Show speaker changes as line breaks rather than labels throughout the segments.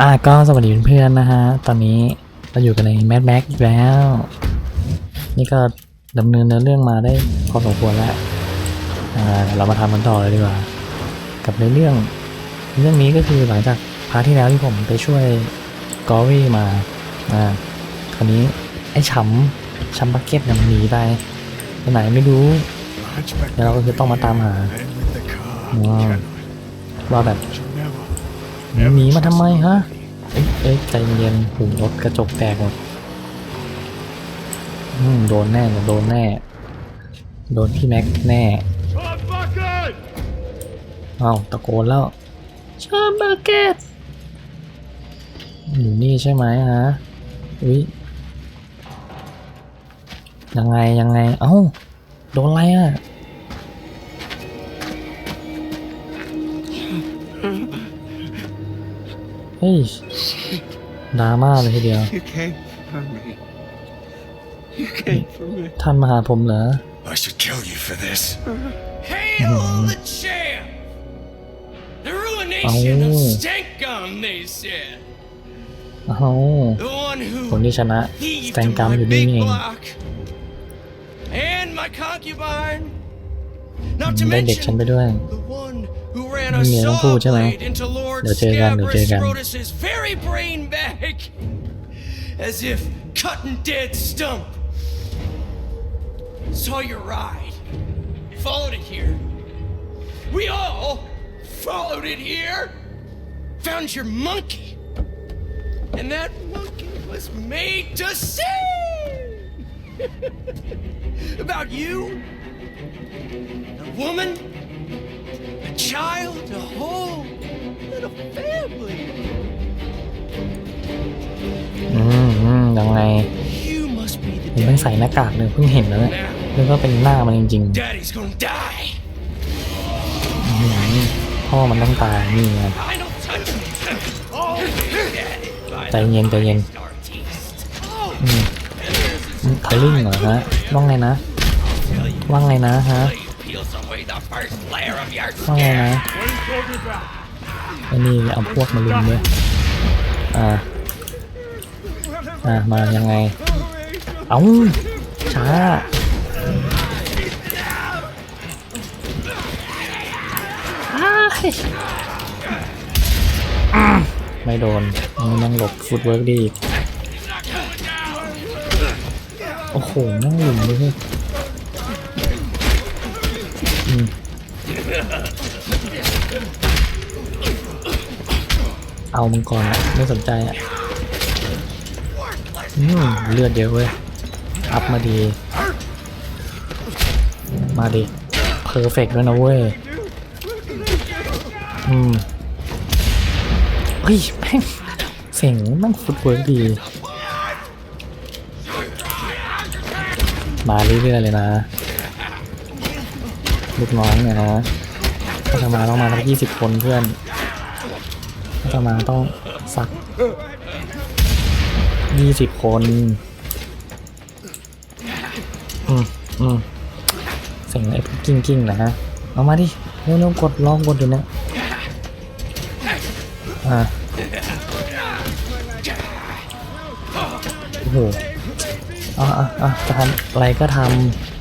อะก็สวัสดีเพื่อนๆนะฮะ ตอนนี้เราอยู่กันในแม d แม็กอีกแล้ว นี่ก็ดำเนินเนื้อเรื่องมาได้พอสมควรแล้วอ่าเรามาทำกันต่อเลยดีกว่า กับในเรื่อง เรื่องนี้ก็คือหลังจากพาร์ทที่แล้วที่ผมไปช่วยกอรี่มาอ่าคราวนี้ไอ้ช้ำช้ำบักเก็ตเนี่ยมันหนีไปไปไหนไม่รู้
Hunchback
แล้วเราก็คือต้องมาตามหา
man with the car.
Wow.
Cadillac
ว่าแบบ
shall never,
หนีมาทำไมฮะ เอ้ยเอ้ยใจเย็นหูรถกระจกแตกหมดอืมโดนแน่โดนแน่ โดนพี่แม็กแน่อ้าวตะโกนแล้วชาบาเกตอยู่นี่ใช่ไหมฮะอุ้ยยังไงยังไง เอ้า โดนอะไรอะ ฮ้ยดราม่าเลยทีเดียว
You came for me. You came for me.
ท่านมาหาผมเหรอ
I should kill you for this.
Hail the champ! The ruination of stank gum, they said.
อ้าว
The one
คน
who
ที่ชนะ
heaved
แตงกัม
my
อยู่นี่
big
เอง
block. And my concubine. Not to
ได้เด็กฉัน
mention
ไปด้วย
the one who ran a
ไม่มีต้องพู
saw
ดใช่ไหม
blade into Lord
เดี๋ยวเจอกันเดี๋ยวเจอกัน
Scabrous very brain bag. As if cutting dead stump. Saw your ride. Followed it here. We all followed it here. Found your monkey. And that monkey was made to sing. About you, a woman, a child, a whole little family.
อืมอืมยังไง
You must be the
ผมเพิ่งใส่หน้ากากเลยเพิ่งเห็นแล้วเนี่ยนึกว่าเป็นหน้ามันจริง
Daddy's gonna die.
ๆอืมพ่อมันต้องตายนี่ไง
I don't touch me. Oh, Daddy. by
ใจเย็นใจเย็น
the artiste.
อืมอืมทะลึ่งเหรอฮะ ว่าไงนะ ว่าไงนะฮะ
Please
ว่าไง
skin.
นะไอ้นี่เอาพวกมาลุมด้วยอ่าอ่ามายังไง เอ้าช้าอ้ายอะไม่โดนมันนั่งหลบฟุตเวิร์กดีอีกโอ้โหนั่งหลุมเลย เอามึงก่อนอะไม่สนใจอะอืมเลือดเยอะเว้ย อัพมาดี มาดิเพอร์เฟกด้วยนะเว้ย อืมเฮ้ยแม่งเสียงมันฟุตเวิร์กดี มาเรื่อยๆเลยนะ ลูกน้องเนี่ยนะถ้าจะมาต้องมาทั้งยี่สิบคนเพื่อนถ้าจะมาต้องสักยี่สิบคนอืมอืมเสียงไอ้พวกกิ้งกิ้งนะฮะเอามาดิเร็วๆกดลองกดอยู่นี่ยอ่าโอ้โหอะอะอะจะทำอะไรก็ทำ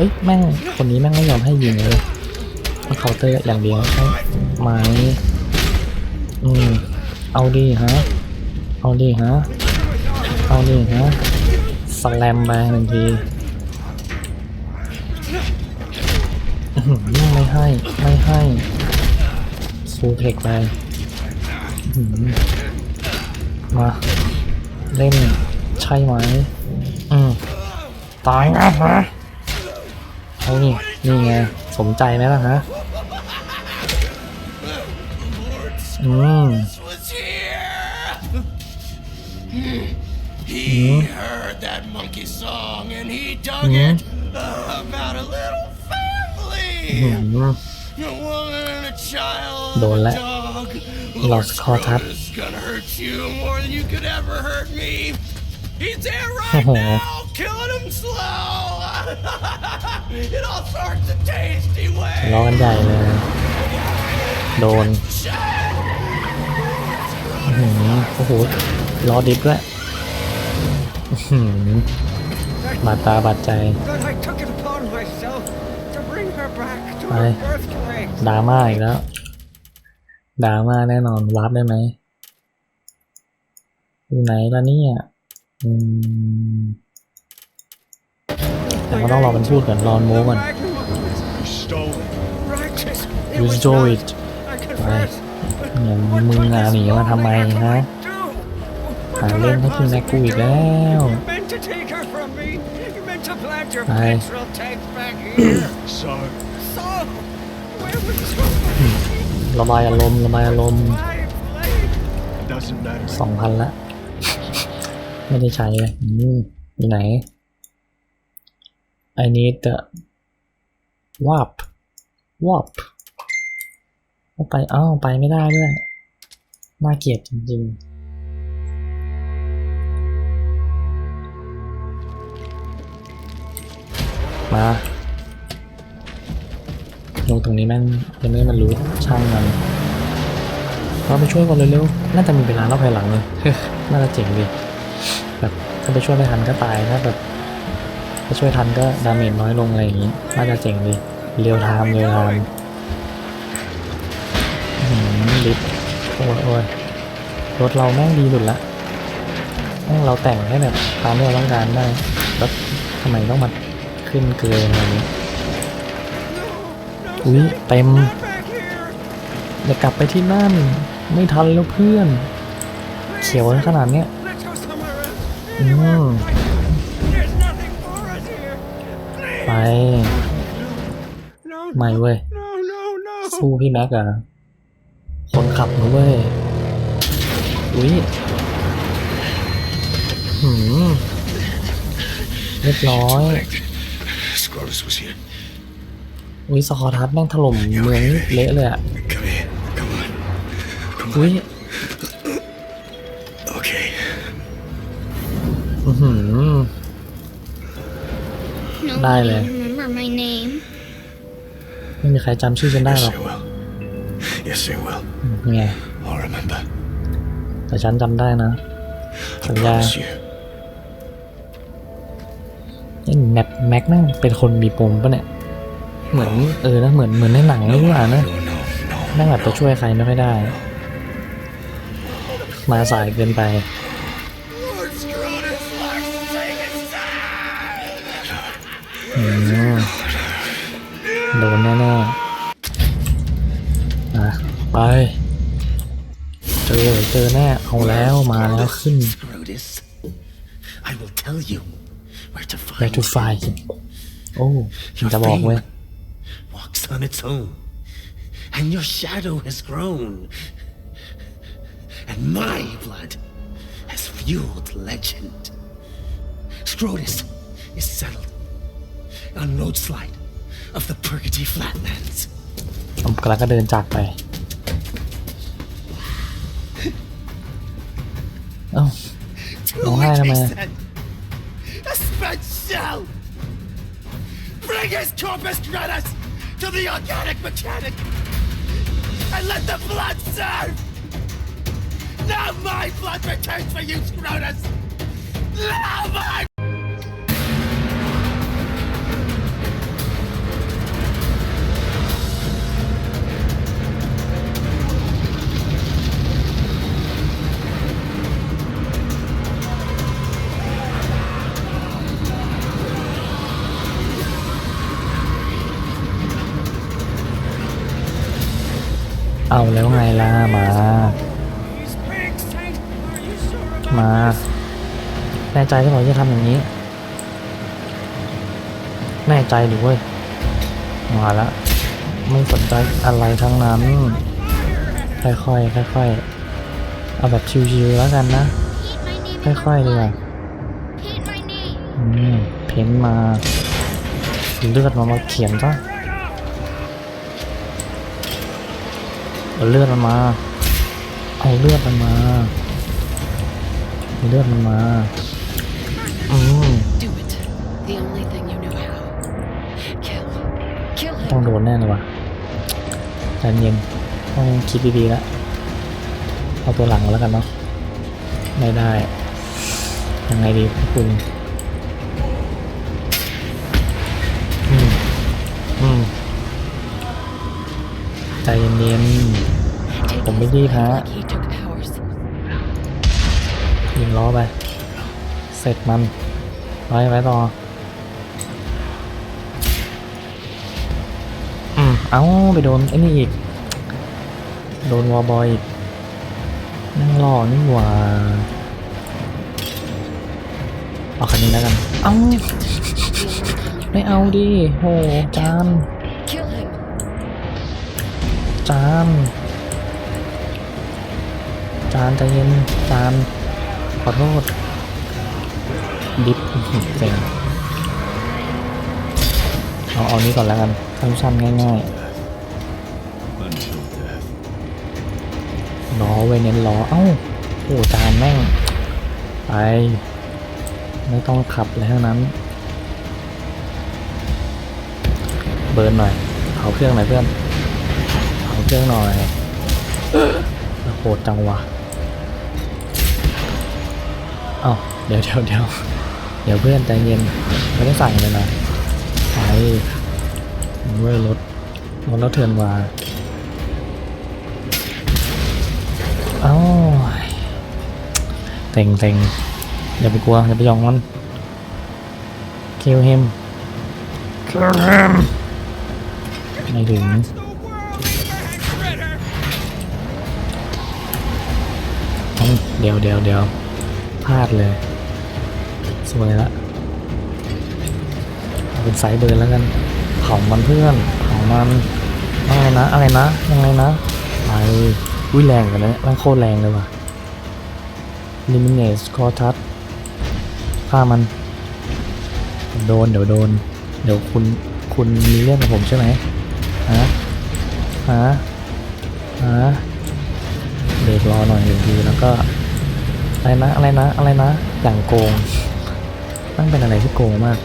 เอ้ยแม่งคนนี้แม่งไม่ยอมให้ยิงเลยมันเคาน์เตอร์อย่างเดียวใช่ไหมอืมเอาดีฮะเอาดีฮะเอาดีฮะสแลมไปหนึ่งทีไม่ให้ไม่ให้ซูเทคไปมาเล่นใช่ไหมอืมตายนะฮะเอ นี่นี่ไง สมใจไหมล่ะฮะ อืม
was here. He heard that monkey song and he dug
Mhm.
it about a little family.
อืม
A woman and a child,
Đồn
and a
lại.
dog.
Lọt
Lord
kho tháp.
Scrooge is gonna hurt you more than you could ever hurt me. He's there right
Ồ.
now, killing him slow. In all sorts of tasty
ล้อ
ways.
กันใหญ่เลย โดน
Shame.
อื้อหือโอ้โหรอดิฟด้วยอื้อหือบาดตาบาดใจ
But I took it upon myself to bring her back to
Aye.
her birthplace.
ดราม่าอีกแล้วดราม่าแน่นอนวาร์ปได้ไหมอยู่ไหนล่ะเนี่ยอืม แต่ก็ต้องรอมันพูดก่อนรอมันโม้ก่อน
Magnum opus,
You stole it.
righteous.
You
was
stole
not,
it.
I confess.
เนี่ย
What
มึง
put
อะ
this
หนีมาทำไม
lonely
ฮะ
heart to do? What
หา
did
เรื่อง
I
ให้พี่แม็กกู
possibly
อีก
do?
แล้ว
You meant to take her from me. You meant to plant your
Aye.
petrol tanks back here.
So,
so, where was your
ระบายอารมณ์ระบายอารมณ์
life laid?
doesn't matter.
สองพันละ ไม่ได้ใช้เลยอืมอยู่ไหน I need the warp warp ไปอ้าวไปไม่ได้ด้วยน่าเกลียดจริงๆมาลงตรงนี้แม่งยังไม่มันรู้ช่างมันเราไปช่วยก่อนเร็วๆน่าจะมีเวลาเล่าภายหลังเลยน่าจะเจ๋งดี ถ้าไปช่วยไม่ทันก็ตายถ้าแบบถ้าช่วยทันก็ดาเมจน้อยลงอะไรอย่างนี้น่าจะเจ๋งดีเรียวไทม์เรียวไทม์อื้อหือลิฟต์โอ้ยโอ้ยรถเราแม่งดีสุดละแม่งเราแต่งให้แบบตามที่เราต้องการได้แล้วทำไมต้องมาขึ้นเกลืออะไรอย่างนี้อุ้ยเต็ม
not back here.
อย่ากลับไปที่นั่น ไม่ทันแล้วเพื่อน เขียวขนาดเนี้ย ไป
No,
ไม่เว้ย
no, no, no.
สู้พี่แม็กอะคนขับนะเว้ย อุ้ยหืมเรียบร้อย
Scrotus was here.
อุ้ยสกอทัสแม่งถล่มเมืองนี่เละเลยอะ
Come here. Come on. Come
อุ้ย อื้อหือ
Nobody
Dale.
remember my name.
ไม่มีใครจำชื่อฉันได้
Yes,
หรอก
I will. Yes, I will.
ไง
I'll remember.
แต่ฉันจำได้นะ
I
Sabi
promise
niya.
you.
นี่แม็กแม็กนั่งเป็นคนมีปมปะเนี่ย เหมือนเออนะเหมือนเหมือนในหนังนี่หว่านะ
No, no, no.
นั่งแบบจะช่วยใครไม่ค่อยได้ มาสายเกินไป โดนแน่ๆอ่ะไป เจอเจอแน่ เอาแล้วมาแล้วขึ้น
Scrotus, I will tell you where to find
where to find โอ้ฉันจะบอกเว้ย
walks on its own, and your shadow has grown, and my blood has fueled legend. Scrotus is settled on roadslide of the Purgatory Flatlands.
ผมกำลังก็เดินจากไป เอ้า
To
Oh,
which
hi,
he
man.
said, a spent shell! Bring his corpus gratis to the organic mechanic and let the blood serve! Now my blood returns for you, Scrotus! Now my
แล้วไงล่ะ มา
These pigs, Saint, are you sure about
มาแน่ใจที่เราจะทำอย่างนี้ แน่ใจหรือเว้ย มาละ ไม่สนใจอะไรทั้งนั้น ค่อยๆค่อยๆเอาแบบชิวๆแล้วกันนะ
Paint my name
ค่อยๆดีกว่า
Paint my name.
อืม เพ้นมาเลือดมามาเขียนซะ เอาเลือดมันมา เอาเลือดมันมาเอาเลือดมันมา อืม
Do it. The only thing you know how. Kill. Kill
ต้อง
him.
โดนแน่เลยว่ะใจเย็นต้องคิดดีๆแล้วเอาตัวหลังแล้วกันเนาะ ไม่ได้ ยังไงดีคุณ เย็น
Take
Không biết
his
gì
life
hả?
like he took ours.
ๆยิงล้อไป เสร็จมัน ไว้ไว้ต่อ อืม เอาไปโดนไอ้นี่อีก โดนวอลบอยอีก นั่งรอนี่หว่าเอาคันนี้แล้วกัน เอาไม่เอาดิโหจาน จาน จานใจเย็น จาน ขอโทษ ดิฟเซ็งเอาเอานี้ก่อนแล้วกันสั้นๆง่ายๆล้อไว้เน้นล้อ เอ้าโอ้จานแม่ง ไป ไม่ต้องขับเลยทั้งนั้น เบิร์นหน่อยเผาเครื่องหน่อยเพื่อน เผาเครื่องหน่อยโหดจังวะเอ้าเดี๋ยวเดี๋ยวเดี๋ยวเดี๋ยวเพื่อนใจเย็นไม่ได้สั่งเลยนะไปเว้ยรถรถเราเถื่อนกว่าเอ้าเต็งเต็งอย่าไปกลัวอย่าไปยองมัน kill him kill him ไม่ถึง เดี๋ยวเดี๋ยวเดี๋ยวพลาดเลย สวยละเอาเป็นไซส์เบิร์นแล้วกันเผามันเพื่อนเผามันอะไรนะอะไรนะยังไงนะไปอุ้ยแรงกันนะมันโคตรแรงเลยว่ะ Eliminate Score Touch ฆ่ามันโดนเดี๋ยวโดน เดี๋ยวคุณคุณมีเรื่องกับผมใช่ไหมฮะฮะฮะเบรกรอหน่อยหนึ่งทีแล้วก็ อะไรนะอะไรนะอะไรนะอย่างโกงตั้งเป็นอะไรที่โกงมาก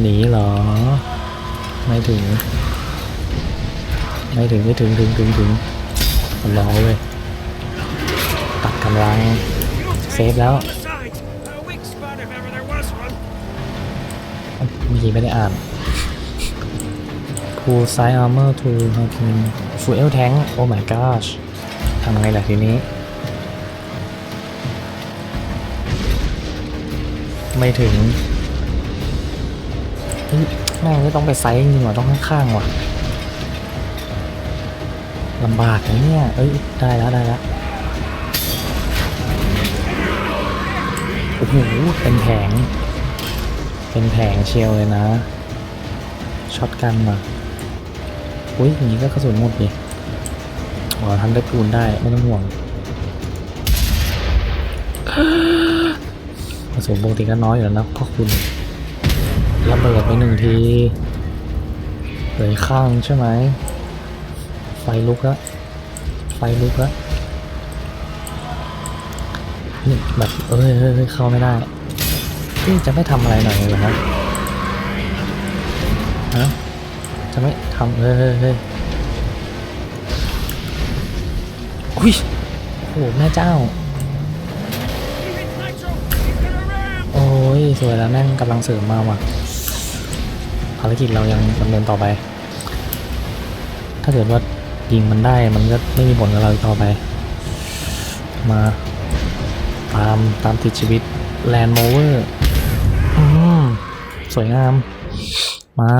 หนีเหรอ ไม่ถึง ไม่ถึงไม่ถึงถึงถึงถึงรอเว้ยตัดกำลังเซฟแล้วเมื่อกี้ไม่ได้อ่าน Full Side Armor to Hurricane Fuel Tank Oh my gosh ำไงล่ะทีนี้ ไม่ถึงแม่งไม่ต้องไปไซส์จริงว่ะต้องข้างๆว่ะลำบากนะเนี่ย เอ้ย ได้แล้วได้แล้วโอ้โห เป็นแผง เป็นแผงเชียวเลยนะ ช็อตกันมาอุ้ยอย่างนี้ก็กระสุนหมดดิ อ๋อทันได้ปูนได้ไม่ต้องห่วงกระสุนปกติก็น้อยอยู่แล้วนะพ่อคุณระเบิดไปหนึ่งทีเหลยข้างใช่ไหม ไฟลุกแล้วไฟลุกแล้วนี่แบบเอ้ยเอ้ยเข้าไม่ได้พี่จะไม่ทำอะไรหน่อยเหรอฮะฮะจะไม่ทำเฮ้ยเฮ้ย อุ้ยโอ้โหแม่เจ้า โอ้ยสวยแล้วแม่งกำลังเสริมมาว่ะภารกิจเรายังดำเนินต่อไป ถ้าเกิดว่ายิงมันได้มันก็ไม่มีผลกับเราต่อไป มาตามตามติดชีวิตแลนด์โมเวอร์อืมสวยงาม มา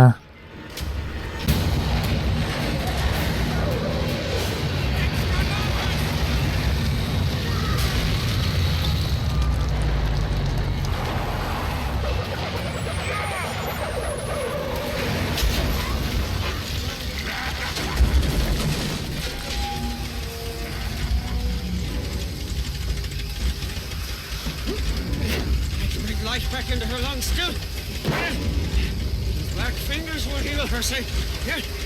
will heal her, say. Yeah.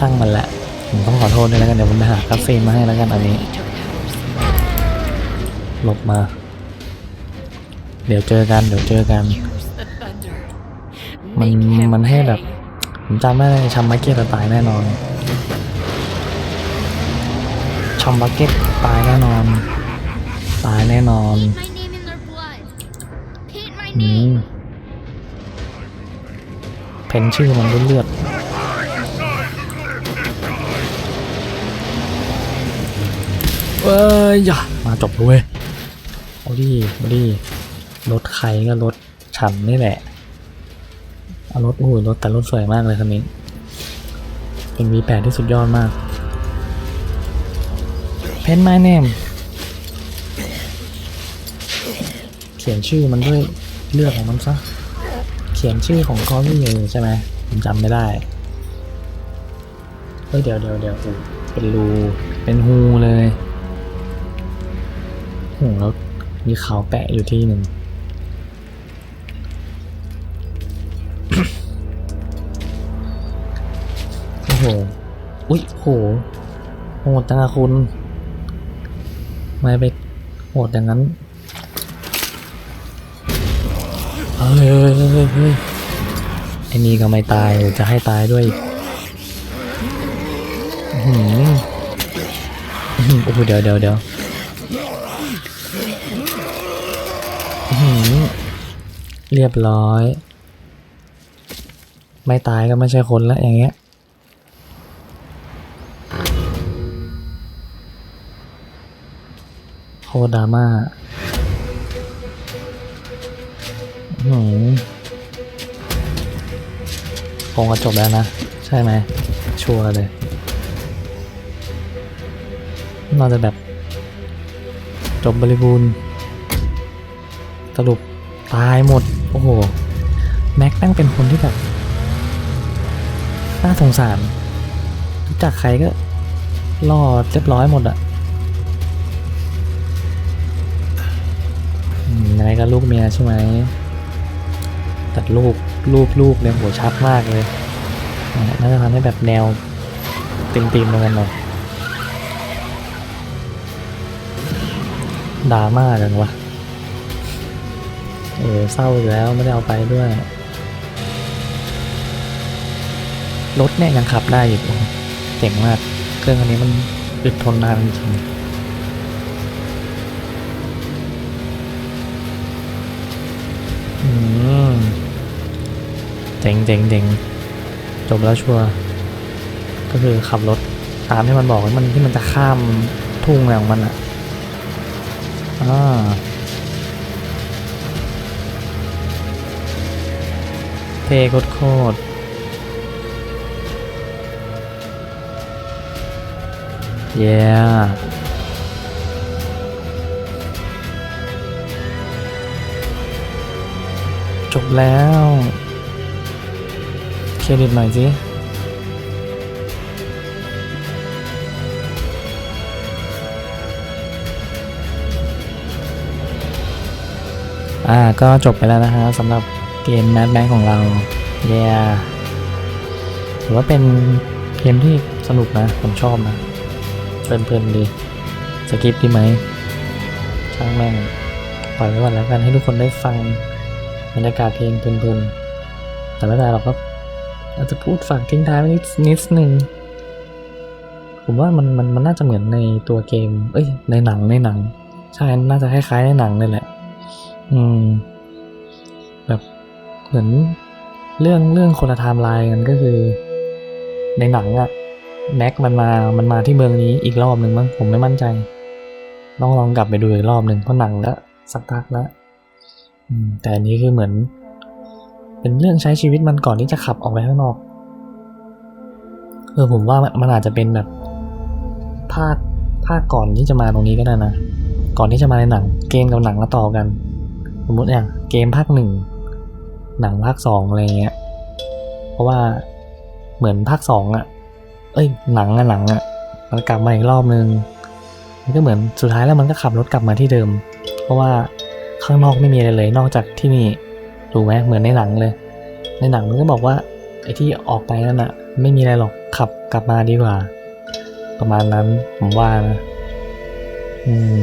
ช่างมันแหละ ผมต้องขอโทษด้วยแล้วกัน เดี๋ยวผมไปหาคาเฟ่มาให้แล้วกันอันนี้
He took ours.
หลบมา เดี๋ยวเจอกัน เดี๋ยวเจอกัน
Use the thunder.
มัน
Make him
มันให้แบบ
pay.
ผมจำได้เลยชัมบักเก็ตตายแน่นอนชัมบักเก็ตตายแน่นอน ตายแน่นอน
Paint my name in their blood. Paint my
อืม
name.
เพ้นชื่อมันด้วยเลือด เอ้ยอย่ามาจบเลยเว้ยเอาดิมาดิรถใครก็รถฉันนี่แหละเอารถโอ้ยรถแต่รถสวยมากเลยคันนี้เป็น V8 ที่สุดยอดมาก เพน my name เขียนชื่อมันด้วยเลือดของมันซะ เขียนชื่อของกอรี่เลยใช่ไหมผมจำไม่ได้เฮ้ยเดี๋ยวเดี๋ยวเดี๋ยวเป็นรูเป็นฮูเลย แล้วมีขาวแปะอยู่ที่หนึ่งโอ้โห อุ๊ยโหโหดจังอะคุณ ไม่ไปโหดอย่างนั้นเฮ้ยเฮ้ยเฮ้ยไอ้นี่ก็ไม่ตายจะให้ตายด้วยอือหืออื้ออโอ้โหเดี๋ยวเดี๋ยวเดี๋ยว เรียบร้อย ไม่ตายก็ไม่ใช่คนละอย่างเงี้ยโคดาม่าหืมคงจะจบแล้วนะ ใช่ไหม ชัวร์เลยน่าจะแบบจบบริบูรณ์ สรุปตายหมด โอ้โห แม็กตั้งเป็นคนที่แบบน่าสงสาร รู้จักใครก็รอดเรียบร้อยหมดอะอืมยังไงก็ลูกเมียใช่ไหมตัดรูปรูปรูปเนี่ยโหชัดมากเลยน่าจะทำให้แบบแนวติงๆเหมือนกันหน่อยดราม่าจังวะ เออเศร้าอยู่แล้วไม่ได้เอาไปด้วย รถเนี่ยยังขับได้อีกโอ้โหเจ๋งมาก เครื่องอันนี้มันอึดทนนานจริงอืมเจ๋งเจ๋งเจ๋งจบแล้วชัวร์ก็คือขับรถตามที่มันบอกมันที่มันจะข้ามทุ่งอะไรของมันอะอ่า ท่โคตรโคตรเย้จบแล้ว เครดิตหน่อยสิอ่าก็จบไปแล้วนะฮะสำหรับ เกม Mad Max ของเราเย้ถือว่าเป็นเกมที่สนุกนะ ผมชอบนะ เพลินๆดีสกิปดีไหม ช่างแม่ง ปล่อยไว้ก่อนแล้วกันให้ทุกคนได้ฟังบรรยากาศเพลงเพลินๆ แต่ไม่เป็นไรเราก็อาจจะพูดฝากทิ้งท้ายไว้นิดนิดนึงผมว่ามันมันมันน่าจะเหมือนในตัวเกม เอ้ย ในหนังในหนัง ใช่ น่าจะคล้ายๆในหนังเลยแหละ อืม เหมือนเรื่องเรื่องคนละไทม์ไลน์กันก็คือ ในหนังอะแม็กมันมา มันมาที่เมืองนี้อีกรอบหนึ่งมั้งผมไม่มั่นใจ ต้องลองกลับไปดูอีกรอบหนึ่งเพราะหนังล้วสักพักล้วอืมแต่อันนี้คือเหมือน เป็นเรื่องใช้ชีวิตมันก่อนที่จะขับออกไปข้างนอก เออผมว่ามันมันอาจจะเป็นแบบภาคภาคก่อนที่จะมาตรงนี้ก็ได้นะ ก่อนที่จะมาในหนัง เกมกับหนังมาต่อกัน สมมติอย่างเกมภาคหนึ่ง หนังภาคสองอะไรเงี้ย เพราะว่าเหมือนภาคสองอะเอ้ยหนังอะหนังอะมันกลับมาอีกรอบนึง มันก็เหมือนสุดท้ายแล้วมันก็ขับรถกลับมาที่เดิม เพราะว่าข้างนอกไม่มีอะไรเลยนอกจากที่นี่ถูกไหมเหมือนในหนังเลย ในหนังมันก็บอกว่าไอ้ที่ออกไปนั่นอะไม่มีอะไรหรอกขับกลับมาดีกว่า ประมาณนั้นผมว่านะอืม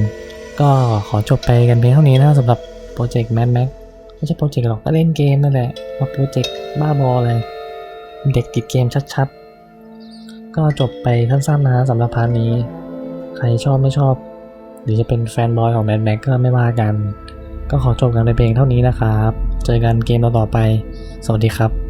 ก็ขอจบไปกันเพียงเท่านี้นะสำหรับโปรเจกต์แม d แม็ก ไม่ใช่โปรเจกต์หรอกก็เล่นเกมนั่นแหละมาโปรเจกต์บ้าบอเลย เด็กติดเกมชัดๆ ก็จบไปสั้นๆนะสำหรับพาร์ทนี้ ใครชอบไม่ชอบ หรือจะเป็นแฟนบอยของแมนแม็กก็ไม่ว่ากัน ก็ขอจบกันในเพลงเท่านี้นะครับ เจอกันเกมต่อๆไป สวัสดีครับ